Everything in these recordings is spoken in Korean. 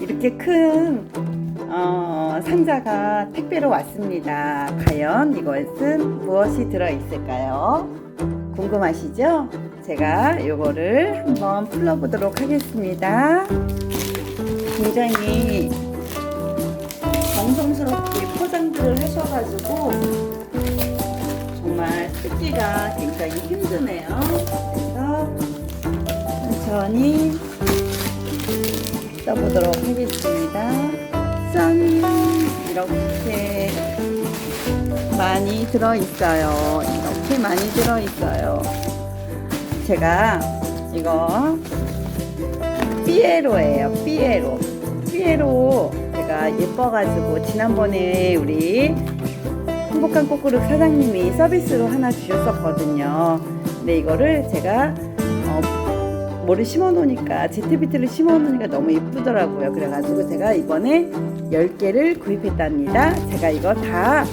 이렇게 큰 어, 상자가 택배로 왔습니다. 과연 이것은 무엇이 들어 있을까요? 궁금하시죠? 제가 이거를 한번 풀어보도록 하겠습니다. 굉장히 정성스럽게 포장들을 하셔가지고 뜯기가 굉장히 힘드네요. 그래서 천천히 써보도록 하겠습니다. 짠! 이렇게 많이 들어있어요. 이렇게 많이 들어있어요. 제가 이거 삐에로예요. 삐에로. 삐에로 제가 예뻐가지고 지난번에 우리 행복한 꼬꾸룩 사장님이 서비스로 하나 주셨었거든요. 근데 이거를 제가 어, 뭐를 심어 놓으니까 제트비트를 심어 놓으니까 너무 예쁘더라고요. 그래가지고 제가 이번에 10개를 구입했답니다. 제가 이거 다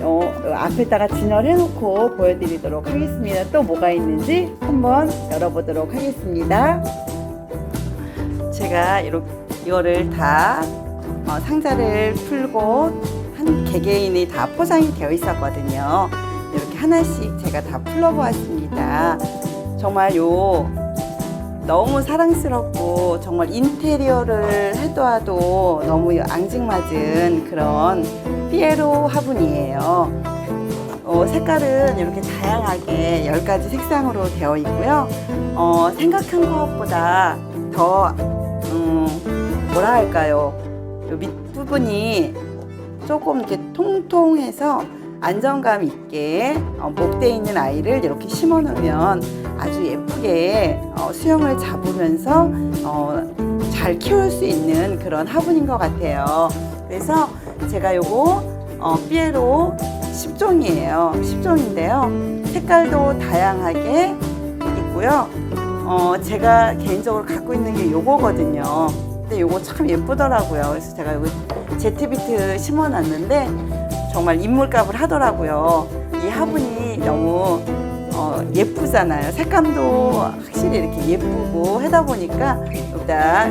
어, 앞에다가 진열해 놓고 보여드리도록 하겠습니다. 또 뭐가 있는지 한번 열어보도록 하겠습니다. 제가 이렇게 이거를 다 어, 상자를 풀고 한 개개인이 다 포장이 되어 있었거든요. 이렇게 하나씩 제가 다 풀어보았습니다. 정말 요 너무 사랑스럽고 정말 인테리어를 해도와도 너무 앙증맞은 그런 피에로 화분이에요. 어, 색깔은 이렇게 다양하게 10가지 색상으로 되어 있고요. 어, 생각한 것보다 더 음, 뭐라 할까요? 요 밑부분이 조금 이렇게 통통해서 안정감 있게 어, 목대 있는 아이를 이렇게 심어 놓으면 아주 예쁘게 어, 수영을 잡으면서 어, 잘 키울 수 있는 그런 화분인 것 같아요. 그래서 제가 요거 어, 삐에로 10종이에요. 10종인데요. 색깔도 다양하게 있고요. 어, 제가 개인적으로 갖고 있는 게 요거거든요. 근데 요거 참 예쁘더라고요. 그래서 제가 요거 제트비트 심어놨는데 정말 인물값을 하더라고요. 이 화분이 너무 어, 예쁘잖아요. 색감도 확실히 이렇게 예쁘고 하다 보니까 여기다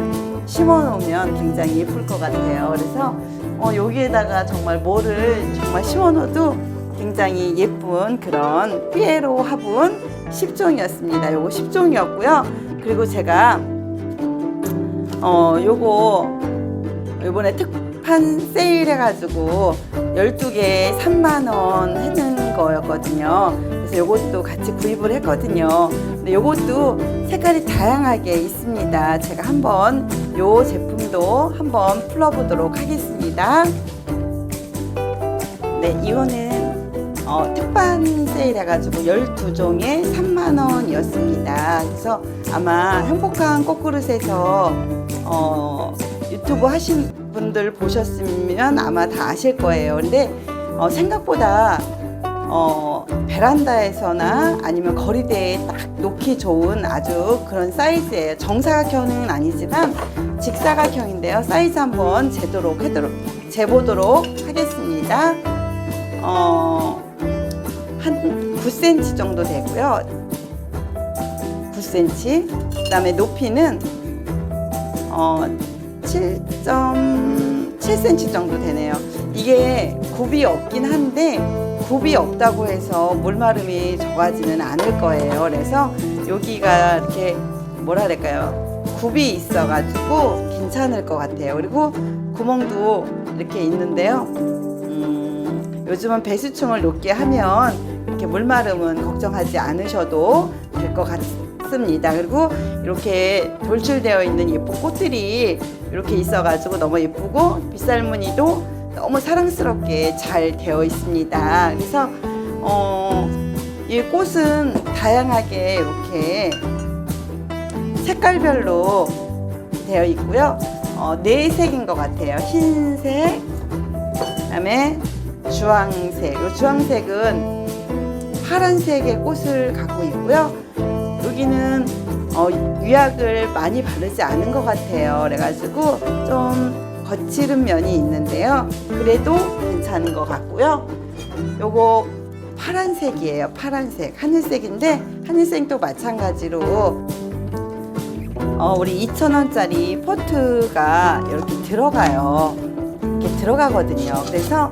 심어 놓으면 굉장히 예쁠 것 같아요. 그래서 어, 여기에다가 정말 뭐를 정말 심어 놓어도 굉장히 예쁜 그런 피에로 화분 10종이었습니다. 요거 10종이었고요. 그리고 제가 어, 요거 요번에 특판 세일 해가지고 12개에 3만원 했는 거였거든요. 그래서 요것도 같이 구입을 했거든요. 근데 요것도 색깔이 다양하게 있습니다. 제가 한번 요 제품도 한번 풀어보도록 하겠습니다. 네, 이거는 어, 특판 세일 해가지고 12종에 3만원이었습니다. 그래서 아마 행복한 꽃그릇에서 어, 유튜브 하신 분들 보셨으면 아마 다 아실 거예요. 근데 어, 생각보다 어, 베란다에서나 아니면 거리대에 딱 놓기 좋은 아주 그런 사이즈예요. 정사각형은 아니지만 직사각형인데요. 사이즈 한번 재도록 해도록 재보도록 하겠습니다. 어, 한 9cm 정도 되고요. 9cm. 그다음에 높이는 어, 7.7cm 정도 되네요. 이게 굽이 없긴 한데 굽이 없다고 해서 물마름이 적어지는 않을 거예요. 그래서 여기가 이렇게 뭐라 그럴까요? 굽이 있어가지고 괜찮을 것 같아요. 그리고 구멍도 이렇게 있는데요. 음, 요즘은 배수충을 높게 하면 이렇게 물마름은 걱정하지 않으셔도 될 것 같습니다. 그리고 이렇게 돌출되어 있는 예쁜 꽃들이 이렇게 있어가지고 너무 예쁘고 빗살무늬도 너무 사랑스럽게 잘 되어 있습니다. 그래서 어, 이 꽃은 다양하게 이렇게 색깔별로 되어 있고요. 어, 네 색인 것 같아요. 흰색, 그다음에 주황색. 이 주황색은 파란색의 꽃을 갖고 있고요. 여기는 어, 유약을 많이 바르지 않은 것 같아요. 그래가지고 좀 거칠은 면이 있는데요. 그래도 괜찮은 것 같고요. 요거 파란색이에요. 파란색. 하늘색인데 하늘색도 마찬가지로 어, 우리 2,000원짜리 포트가 이렇게 들어가요. 이렇게 들어가거든요. 그래서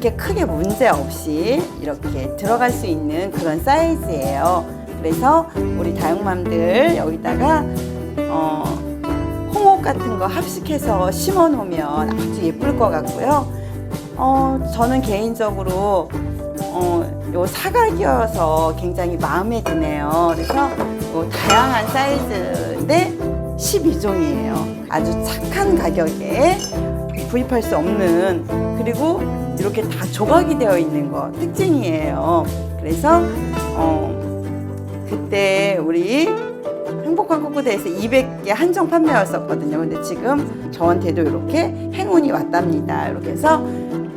그렇게 크게 문제 없이 이렇게 들어갈 수 있는 그런 사이즈예요. 그래서 우리 다육맘들 여기다가 어, 홍옥 같은 거 합식해서 심어 놓으면 아주 예쁠 것 같고요. 어, 저는 개인적으로 어, 요 사각이어서 굉장히 마음에 드네요. 그래서 요 다양한 사이즈인데 12종이에요. 아주 착한 가격에 구입할 수 없는 그리고 이렇게 다 조각이 되어 있는 거 특징이에요. 그래서 어, 그때 우리 행복한 코코대에서 200개 한정 판매였었거든요. 근데 지금 저한테도 이렇게 행운이 왔답니다. 이렇게 해서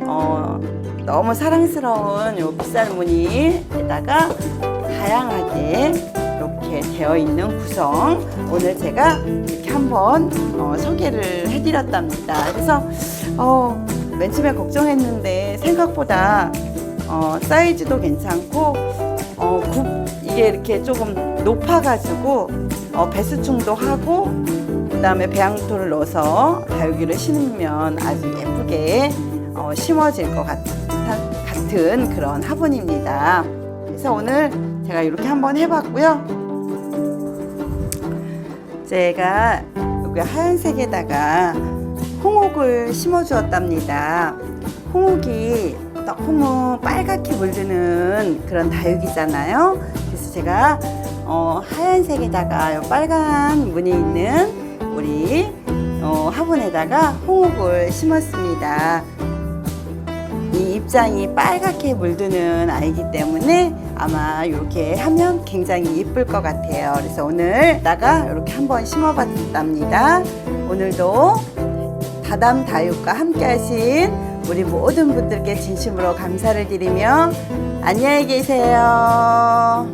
어, 너무 사랑스러운 요 빗살 무늬에다가 다양하게 이렇게 되어 있는 구성 오늘 제가 이렇게 한번 어, 소개를 해드렸답니다. 그래서 어, 맨 처음에 걱정했는데 생각보다 어, 사이즈도 괜찮고 어, 굽 이게 이렇게 조금 높아가지고 어, 배수충도 하고 그 다음에 배양토를 넣어서 다육이를 심으면 아주 예쁘게 어, 심어질 것 같, 같은 그런 화분입니다. 그래서 오늘 제가 이렇게 한번 해봤고요. 제가 여기 하얀색에다가 홍옥을 심어 주었답니다. 홍옥이 너무 빨갛게 물드는 그런 다육이잖아요. 그래서 제가 어, 하얀색에다가 요 빨간 무늬 있는 우리 어, 화분에다가 홍옥을 심었습니다. 이 입장이 빨갛게 물드는 아이기 때문에 아마 이렇게 하면 굉장히 예쁠 것 같아요. 그래서 오늘다가 이렇게 한번 심어봤답니다. 오늘도 다담 다육과 함께 하신 우리 모든 분들께 진심으로 감사를 드리며 안녕히 계세요.